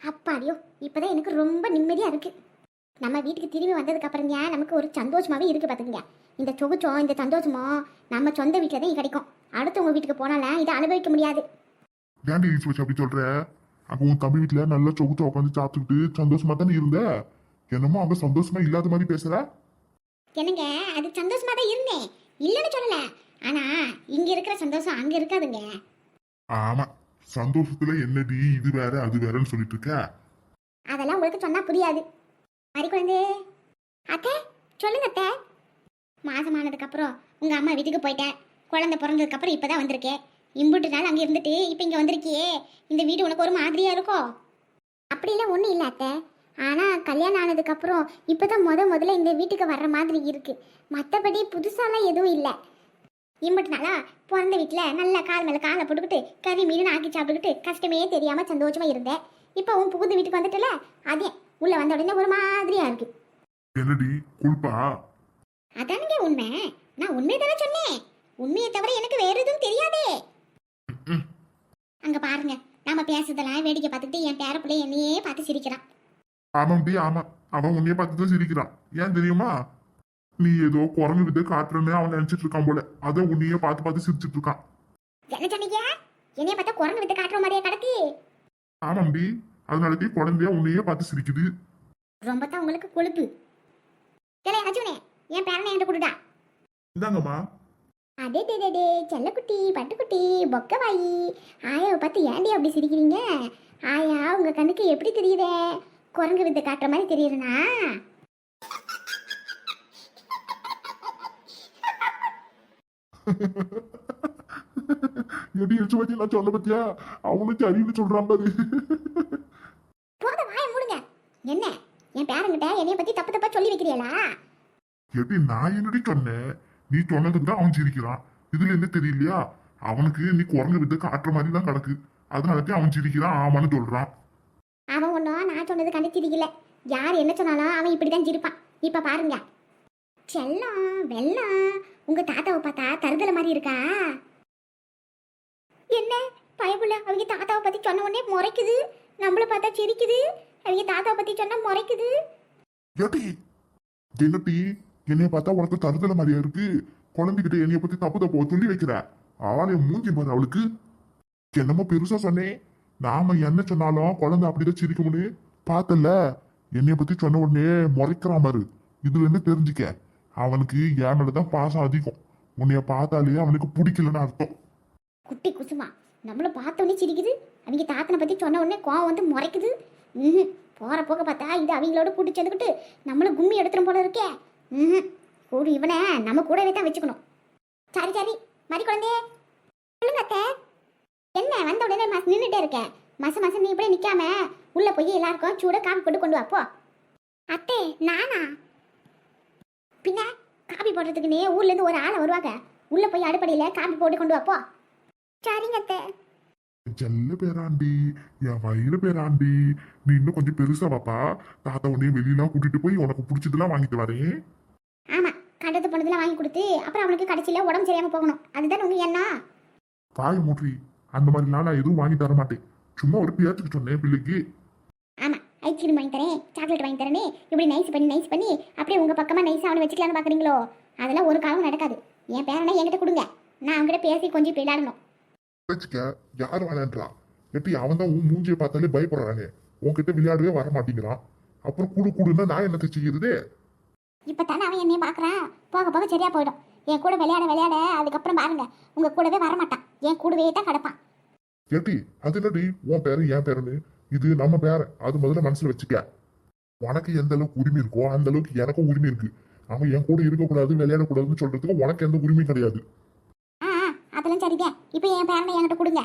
அப்பாடியோ இப்போதான் எனக்கு ரொம்ப நிம்மதியாக இருக்கு. நம்ம வீட்டுக்கு திரும்பி வந்ததுக்கு அப்புறம் தான் நமக்கு ஒரு சந்தோஷமாவே இருக்கு பார்த்துக்குங்க இந்த சொகுச்சம் இந்த சந்தோஷமோ நம்ம சொந்த வீட்டில் தான் கிடைக்கும். அடுத்தவங்க வீட்டுக்கு போனாலும் இதை அனுபவிக்க முடியாது. ஏன்டி ஈச்சு வச்சு அப்படி சொல்ற? அங்க உன் தம்பி வீட்டுல நல்லா சொகுத்து உட்காந்து சாப்பிட்டுக்கிட்டு சந்தோஷமா தானே இருந்த? என்னமோ அங்க சந்தோஷமா இல்லாத மாதிரி பேசுற? என்னங்க அது சந்தோஷமா தான் இருந்தேன். இல்லைன்னு சொல்லல. ஆனா இங்க இருக்கிற சந்தோஷம் அங்க இருக்காதுங்க. ஆமா சந்தோஷத்துல என்னடி இது வேற அது வேறன்னு சொல்லிட்டு இருக்க அதெல்லாம் உங்களுக்கு சொன்னா புரியாது. மறி குழந்தை அத்தை சொல்லுங்க அத்தை. மாசமானதுக்கு அப்புறம் உங்க அம்மா வீட்டுக்கு போயிட்டேன். குழந்தை பிறந்ததுக்கு அப்புறம் இப்பதான் வந்திருக்கேன். இம்புட்டு நாள் அங்க இருந்துட்டு இப்போ இங்க வந்திருக்கியே. இந்த வீடு உனக்கு ஒரு மாதிரியா இருக்கும் அப்படிலாம் ஒன்றும் இல்லை அத்தை. ஆனால் கல்யாணம் ஆனதுக்கு அப்புறம் இப்பதான் முத முதல்ல இந்த வீட்டுக்கு வர்ற மாதிரி இருக்கு. மற்றபடி புதுசாலாம் எதுவும் இல்லை. இம்பட்டு நாளா பிறந்த வீட்டில் நல்லா கால் மேலே காலை போட்டுக்கிட்டு கறி மீன் ஆக்கி சாப்பிட்டுக்கிட்டு கஷ்டமே தெரியாமல் சந்தோஷமா இருந்தேன். இப்போ உன் புகுந்த வீட்டுக்கு வந்துட்டல? அதே உள்ள வந்த உடனே ஒரு மாதிரியா இருக்கு. என்னடி குல்பா? அதானுங்க உண்மை. நான் உண்மை தானே சொன்னேன். உண்மையை தவிர எனக்கு வேற எதுவும் தெரியாதே. அங்க பாருங்க நாம பேசுறதெல்லாம் வேடிக்கை பார்த்துட்டு என் பேர பிள்ளை என்னையே பார்த்து சிரிக்கிறான். ஆமாம்டி ஆமா. அவன் உன்னைய பார்த்து தான் சிரிக்கிறான். ஏன் தெரியுமா? நீ ஏதோ குரங்கு விட்டு காட்டுறன்னு அவன் நினைச்சிட்டு இருக்கான் போல. அதை உன்னையே பார்த்து பார்த்து சிரிச்சிட்டு இருக்கான். என்ன சொன்னீங்க? என்னைய பார்த்தா குரங்கு விட்டு காட்டுற மாதிரியே கிடக்கு ஆமாம்டி அதனாலதே குழந்தைய உன்னையே பார்த்து சிரிக்குது. ரொம்ப தான் உங்களுக்கு கொழுப்பு. இல்லை அஜுனே என் பேரனை என்கிட்ட கொடுடா. இந்தாங்கம்மா. அதே டே டே டே செல்லக்குட்டி பட்டுக்குட்டி பொக்கவாயி. ஆயாவை பார்த்து ஏன்டி அப்படி சிரிக்கிறீங்க? ஆயா உங்க கண்ணுக்கு எப்படி தெரியுதே? குரங்கு வித்து காட்டுற மாதிரி தெரியுதுனா எடி இடிச்சு வச்சு நான் சொல்ல பத்தியா? அவனும் சரின்னு சொல்றான் பாரு. போத வாய மூடுங்க. என்ன? என் பேரங்கிட்ட என்னைய பத்தி தப்பு தப்பா சொல்லி வைக்கிறீங்களா? எடி நான் என்னடி சொன்னேன்? நீ சொன்னதுக்கு தான் அவன் சிரிக்கிறான். இதுல என்ன தெரியலையா? அவனுக்கு நீ குரங்கு விட்டு காட்டுற மாதிரி தான் கிடக்கு. அதனாலதான் அவன் சிரிக்கிறான் ஆமான்னு சொல்றான். அவன் ஒன்றும் நான் சொன்னது கண்டு சிரிக்கல. யார் என்ன சொன்னாலும் அவன் இப்படி தான் சிரிப்பான். இப்போ பாருங்க. செல்லம் வெள்ளம் உங்க தாத்தாவை பார்த்தா தருதல மாதிரி இருக்கா? என்ன? பயப்புள்ள அவங்க தாத்தாவை பத்தி சொன்ன உடனே முறைக்குது. நம்மள பார்த்தா சிரிக்குது. அவங்க தாத்தாவை பத்தி சொன்னா முறைக்குது. ஏடி என்னடி என்னைய பார்த்தா உனக்கு தருதல மாதிரியா இருக்கு. குழந்தைகிட்ட என்னைய பத்தி தப்பு தப்பு சொல்லி வைக்கிற? ஆளை மூஞ்சி பாரு அவளுக்கு. என்னமோ பெருசா சொன்னேன் நாம என்ன சொன்னாலும் குழந்தை அப்படிதான் சிரிக்கும்னு. பார்த்தல. என்னைய பத்தி சொன்ன உடனே முறைக்கிற மாதிரி இதுல இருந்து தெரிஞ்சுக்க. அவனுக்கு என் மேலதான் பாசம் அதிகம். உன்னைய பார்த்தாலே அவனுக்கு பிடிக்கலன்னு அர்த்தம். குட்டி குசுமா நம்மள பார்த்த உடனே சிரிக்குது. அவங்க தாத்தனை பத்தி சொன்ன உடனே கோவம் வந்து முறைக்குது. ம் போற போக பார்த்தா இது அவங்களோட கூட்டி சேர்ந்துக்கிட்டு நம்மள கும்மி எடுத்துரும் போல இருக்கே. ம் கூடு இவனை நம்ம கூடவே தான் வச்சுக்கணும். சரி சரி. மறி குழந்தையே. சொல்லுங்க அத்தை. என்ன வந்த உடனே மஸ் நின்றுட்டே இருக்கேன் மச மச நீ இப்படியே நிற்காம உள்ளே போய் எல்லாருக்கும் சூட காப்பி போட்டு கொண்டு வாப்போ அத்தே அத்தை நானா? பின்ன காபி போடுறதுக்குன்னே ஊர்ல இருந்து ஒரு ஆளை வருவாங்க. உள்ள போய் அடுப்படியில காபி போட்டு கொண்டு வா போ சரிங்க அத்தை. செல்ல பேராண்டி என் வயிறு பேராண்டி. நீ இன்னும் கொஞ்சம் பெருசா பாப்பா தாத்தா உன்னைய வெளியெல்லாம் கூட்டிட்டு போய் உனக்கு பிடிச்சதெல்லாம் வாங்கிட்டு வரேன். ஆமா கண்டது பண்ணதெல்லாம் வாங்கி கொடுத்து அப்புறம் அவனுக்கு கடைசியில உடம்பு சரியாம போகணும். அதுதான் உங்க எண்ணம். பாய் மூற்றி அந்த மாதிரிலாம் நான் எதுவும் வாங்கி தர மாட்டேன் சும்மா ஒரு பேச்சுக்கு சொன்னேன் பிள்ளைக்கு. ஆமா ஐஸ்கிரீம் வாங்கி தரேன் சாக்லேட் வாங்கி தரேனே இப்படி நைஸ் பண்ணி நைஸ் பண்ணி அப்படியே உங்க பக்கமா நைஸ் அவனை வச்சுக்கலாம்னு பாக்குறீங்களோ? அதெல்லாம் ஒரு காலம் நடக்காது. என் பேரனை என்கிட்ட கொடுங்க. நான் அவங்ககிட்ட பேசி கொஞ்சம் விளையாடணும் வச்சுக்க யார் விளையாடுறா எப்படி அவன் தான் உன் மூஞ்சியை பார்த்தாலே பயப்படுறானே? உன்கிட்ட விளையாடவே வர மாட்டேங்கிறான். அப்புறம் கூடு கூடுன்னா நான் என்னத்தை செய்யுறது? இப்போ தானே அவன் என்னைய பார்க்குறான் போக போக சரியா போயிடும். என் கூட விளையாட விளையாட அதுக்கப்புறம் பாருங்க. உங்க கூடவே வரமாட்டான். என் கூடவே தான் கிடப்பான். ஏட்டி அது என்னடி? உன் பேரு என் பேருன்னு இது நம்ம பேர. அது முதல்ல மனசுல வச்சுக்க. உனக்கு எந்த அளவுக்கு உரிமை இருக்கோ அந்த அளவுக்கு எனக்கும் உரிமை இருக்கு. அவன் என் கூட இருக்கக்கூடாது விளையாடக்கூடாதுன்னு சொல்றதுக்கு உனக்கு எந்த உரிமையும் கிடையாது. அதெல்லாம் சரிதான் இப்போ என் பேரனை என்கிட்ட கொடுங்க.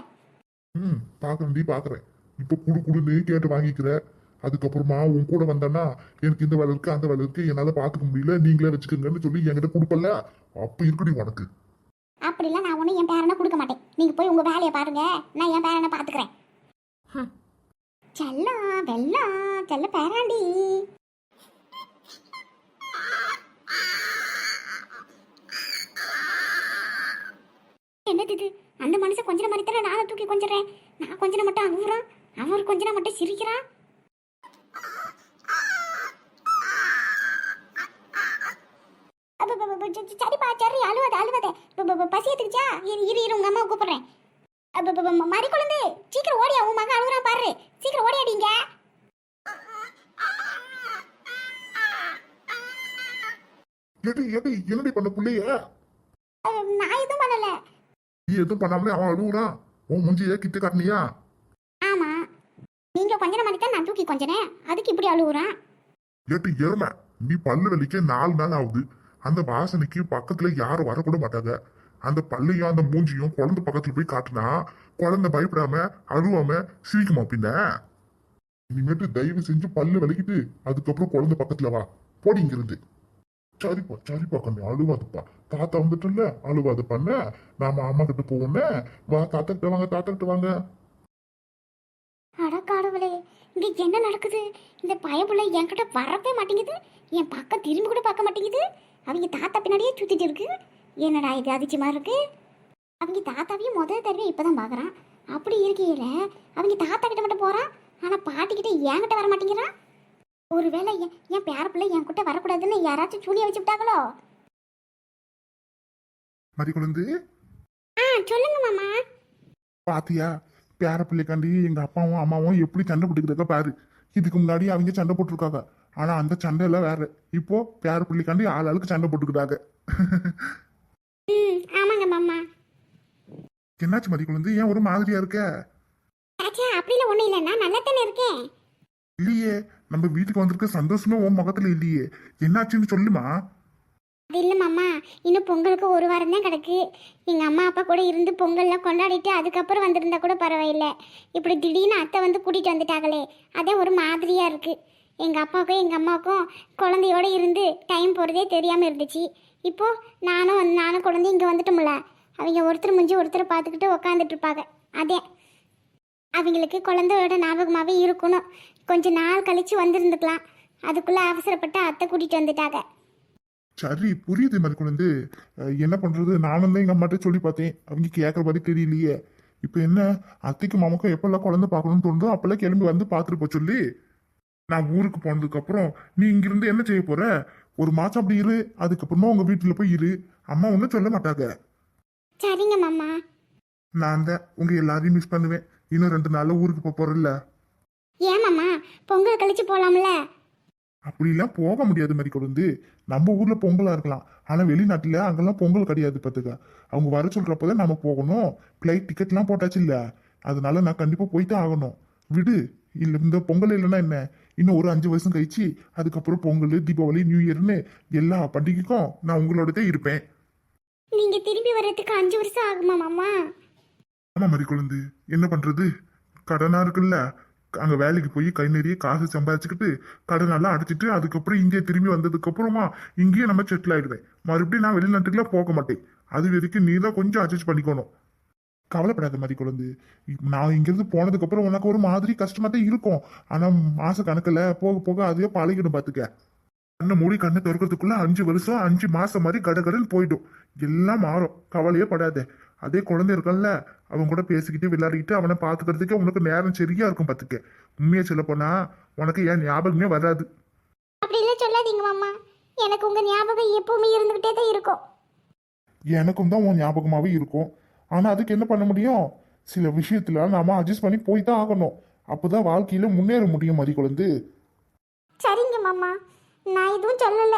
ம் பாக்குறேன்டி பாக்குறேன். இப்ப குடு குடுன்னு கேட்டு வாங்கிக்கிற. அதுக்கப்புறமா உன் கூட வந்தேன்னா எனக்கு இந்த வேலை இருக்கு அந்த வேலை இருக்கு. என்னால பாத்துக்க முடியல நீங்களே வச்சுக்கோங்கன்னு சொல்லி என்கிட்ட கொடுப்பல அப்ப இருக்குடி உனக்கு. அப்படிலாம் நான் ஒன்றும் என் பேரனை கொடுக்க மாட்டேன். நீங்கள் போய் உங்கள் வேலையை பாருங்க. நான் என் பேரனை பார்த்துக்கிறேன் செல்லம் வெல்லா செல்ல பேராண்டி. என்னது இது? அந்த மனுஷன் கொஞ்ச மாதிரி தர நான் தூக்கி கொஞ்சறேன். நான் கொஞ்சன மட்டும் அங்குறான் அவர் கொஞ்சன மட்டும் சிரிக்கிறான் சரிப்பா சரி அழுவாத அழுவாத. பசி எடுத்துக்கிச்சா? இரு இரு உங்க அம்மா கூப்பிடுறேன். மறி குழந்தை சீக்கிரம் ஓடியா உன் மகன் அழுகுறான் பாரு. சீக்கிரம் ஓடியாடிங்க ஏடி ஏடி என்னடி பண்ண புள்ளைய? நான் எதுவும் பண்ணல. நீ எதுவும் பண்ணாமலே அவன் அழுகுறான் உன் மூஞ்சிய கிட்ட காட்டினியா? ஆமா. நீங்க கொஞ்சன மாதிரி தான் நான் தூக்கி கொஞ்சனேன் அதுக்கு இப்படி அழுகுறான் ஏட்டி எருமை நீ பல்லு வலிக்க நாலு நாள் ஆகுது. அந்த வாசனைக்கு பக்கத்துல யாரும் வரக்கூட மாட்டாங்க. அந்த பல்லையும் அந்த மூஞ்சியும் குழந்தை பக்கத்துல போய் காட்டினா குழந்தை பயப்படாம அழுவாம சிரிக்குமா பின்ன? இனிமேட்டு தயவு செஞ்சு பல்லு விளக்கிட்டு அதுக்கப்புறம் குழந்தை பக்கத்துல வா. போடி இங்கிருந்து. சரிப்பா சரிப்பா கண்ணு. அழுவாதுப்பா. தாத்தா வந்துட்டுல அழுவாது பண்ண. நாம அம்மா கிட்ட போவோம்னே வா தாத்தா கிட்ட வாங்க தாத்தா கிட்ட வாங்க. அடக்காடவுளே இங்க என்ன நடக்குது? இந்த பயபுள்ள என்கிட்ட வரவே மாட்டேங்குது. என் பக்கம் திரும்பி கூட பார்க்க மாட்டேங்குது. அவங்க தாத்தா பின்னாடியே சுத்திட்டு இருக்கு. என்னடா இது அதிர்ச்சியமா இருக்கு? அவங்க தாத்தாவையும் முதல் தடவை இப்பதான் பார்க்கறான் அப்படி இருக்கையில அவங்க தாத்தா கிட்ட மட்டும் போறான் ஆனா பாட்டி கிட்ட என்கிட்ட வர மாட்டேங்கிறான் ஒருவேளை என் என் பேர பிள்ளை என் கிட்ட வரக்கூடாதுன்னு யாராச்சும் சூனிய வச்சு விட்டாங்களோ? மறி குழந்தை. ஆ சொல்லுங்க மாமா. பாத்தியா பேர பிள்ளைக்காண்டி எங்க அப்பாவும் அம்மாவும் எப்படி சண்டை போட்டுக்கிறத பாரு. இதுக்கு முன்னாடி அவங்க சண்டை போட்டிருக்காங்க. ஆனா அந்த சண்டை எல்லாம் வேற. இப்போ பேர பிள்ளைக்காண்டி ஆள் ஆளுக்கு சண்டை போட்டுக்கிட்டாங்க. ம் ஆமாங்க மாமா. என்னாச்சு மதி குழந்தை ஏன் ஒரு மாதிரியா இருக்க? ஆச்சா அப்படிலாம் ஒண்ணும் இல்லை. நான் நல்லா தானே இருக்கேன். இல்லையே நம்ம வீட்டுக்கு வந்திருக்க சந்தோஷமே உன் முகத்துல இல்லையே. என்னாச்சுன்னு சொல்லுமா? அது இல்லை மாமா. இன்னும் பொங்கலுக்கு ஒரு வாரம் தான் கிடக்கு. எங்கள் அம்மா அப்பா கூட இருந்து பொங்கல்லாம் கொண்டாடிட்டு அதுக்கப்புறம் வந்திருந்தா கூட பரவாயில்ல. இப்படி திடீர்னு அத்தை வந்து கூட்டிகிட்டு வந்துட்டாங்களே அதே ஒரு மாதிரியாக இருக்குது எங்கள் அப்பாவுக்கும் எங்கள் அம்மாவுக்கும் குழந்தையோட இருந்து டைம் போகிறதே தெரியாமல் இருந்துச்சு. இப்போது நானும் வந் நானும் குழந்தை இங்கே வந்துட்டோம்ல. அவங்க ஒருத்தர் முடிஞ்சு ஒருத்தர் பார்த்துக்கிட்டு உக்காந்துட்டு இருப்பாங்க. அதே அவங்களுக்கு குழந்தையோட ஞாபகமாகவே இருக்கணும். கொஞ்ச நாள் கழித்து வந்திருந்துக்கலாம். அதுக்குள்ளே அவசரப்பட்டு அத்தை கூட்டிகிட்டு வந்துட்டாங்க. சரி புரியுது மாதிரி குழந்தை என்ன பண்ணுறது நானும் தான் எங்கள் அம்மாட்ட சொல்லி பார்த்தேன். அவங்க கேட்குற மாதிரி தெரியலையே. இப்போ என்ன? அத்தைக்கு மாமாக்கும் எப்பெல்லாம் குழந்தை பார்க்கணும்னு தோணுதோ அப்போல்லாம் கிளம்பி வந்து பார்த்துட்டு போ சொல்லி. நான் ஊருக்கு போனதுக்கப்புறம் நீ இங்கிருந்து என்ன செய்ய போகிற ஒரு மாசம் அப்படி இரு அதுக்கப்புறமா உங்க வீட்டுல போய் இரு. அம்மா ஒன்றும் சொல்ல மாட்டாங்க. சரிங்க மாமா. நான் தான் உங்க எல்லாரையும் மிஸ் பண்ணுவேன். இன்னும் ரெண்டு நாள்ல ஊருக்கு போக போறேன்ல. ஏன் மாமா? பொங்கல் கழிச்சு போலாம்ல? அப்படிலாம் போக முடியாது மாதிரி கொண்டு நம்ம ஊர்ல பொங்கலா இருக்கலாம். ஆனா வெளிநாட்டுல அங்கெல்லாம் பொங்கல் கிடையாது பாத்துக்க. அவங்க வர சொல்றப்பதான் நம்ம போகணும். ஃபிளைட் டிக்கெட்லாம் போட்டாச்சு இல்ல. அதனால நான் கண்டிப்பா போயிட்டு ஆகணும். விடு. இல்ல இந்த பொங்கல் இல்லைன்னா என்ன? இன்னும் ஒரு அஞ்சு வருஷம் கழிச்சு அதுக்கப்புறம் பொங்கல் தீபாவளி நியூ இயர்னு எல்லா பண்டிகைக்கும் நான் உங்களோடதே இருப்பேன். நீங்க திரும்பி வர்றதுக்கு அஞ்சு வருஷம் ஆகுமா மாமா? ஆமா மாதிரி குழந்தை. என்ன பண்றது? கடனா இருக்குல்ல. அங்க வேலைக்கு போய் கை நிறைய காசு சம்பாதிச்சுக்கிட்டு கடனெல்லாம் அடைச்சிட்டு அதுக்கப்புறம் இங்கே திரும்பி வந்ததுக்கு அப்புறமா இங்கேயே நம்ம செட்டில் ஆயிடுவேன். மறுபடியும் நான் வெளிநாட்டுக்குலாம் போக மாட்டேன். அது வரைக்கும் நீ தான் கொஞ்சம் அட்ஜஸ்ட் பண்ணிக்கணும். கவலைப்படாத மாதிரி குழந்தை. நான் இங்கிருந்து போனதுக்கு அப்புறம் உனக்கு ஒரு மாதிரி கஷ்டமா தான் இருக்கும். ஆனா மாச கணக்குல போக போக அதுவே பழகிடும் பாத்துக்க. கண்ணை மூடி கண்ணை திறக்கிறதுக்குள்ள அஞ்சு வருஷம் அஞ்சு மாசம் மாதிரி கடகடன்னு போயிடும். எல்லாம் மாறும். கவலையே படாத. அதே குழந்தை இருக்கல்ல அவன் கூட பேசிக்கிட்டு விளையாடிக்கிட்டு அவனை பாத்துக்கிறதுக்கே உனக்கு நேரம் சரியா இருக்கும் பாத்துக்க. உண்மையை சொல்ல போனா உனக்கு ஏன் ஞாபகமே வராது. அப்படிலாம் சொல்லாதீங்க மாமா. எனக்கு உங்க ஞாபகம் எப்பவுமே இருந்துகிட்டே தான் இருக்கும். எனக்கும் தான் உன் ஞாபகமாவே இருக்கும். ஆனா அதுக்கு என்ன பண்ண முடியும்? சில விஷயத்துல நாம அட்ஜஸ்ட் பண்ணி போய் தான் ஆகணும். அப்போதான் வாழ்க்கையில முன்னேற முடியும் மதி குழந்தை. சரிங்க மாமா. நான் எதுவும் சொல்லல.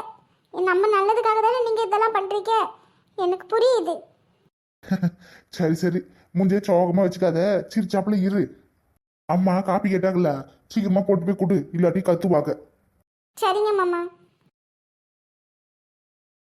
நம்ம நல்லதுக்காக தானே நீங்க இதெல்லாம் பண்றீங்க? எனக்கு புரியுது. சரி சரி. முஞ்சே சோகமா வச்சுக்காத. சிரிச்சாப்புல இரு. அம்மா காப்பி கேட்டாங்கல்ல? சீக்கிரமா போட்டு போய் கொடு. இல்லாட்டி கத்துவாங்க. சரிங்க மாமா.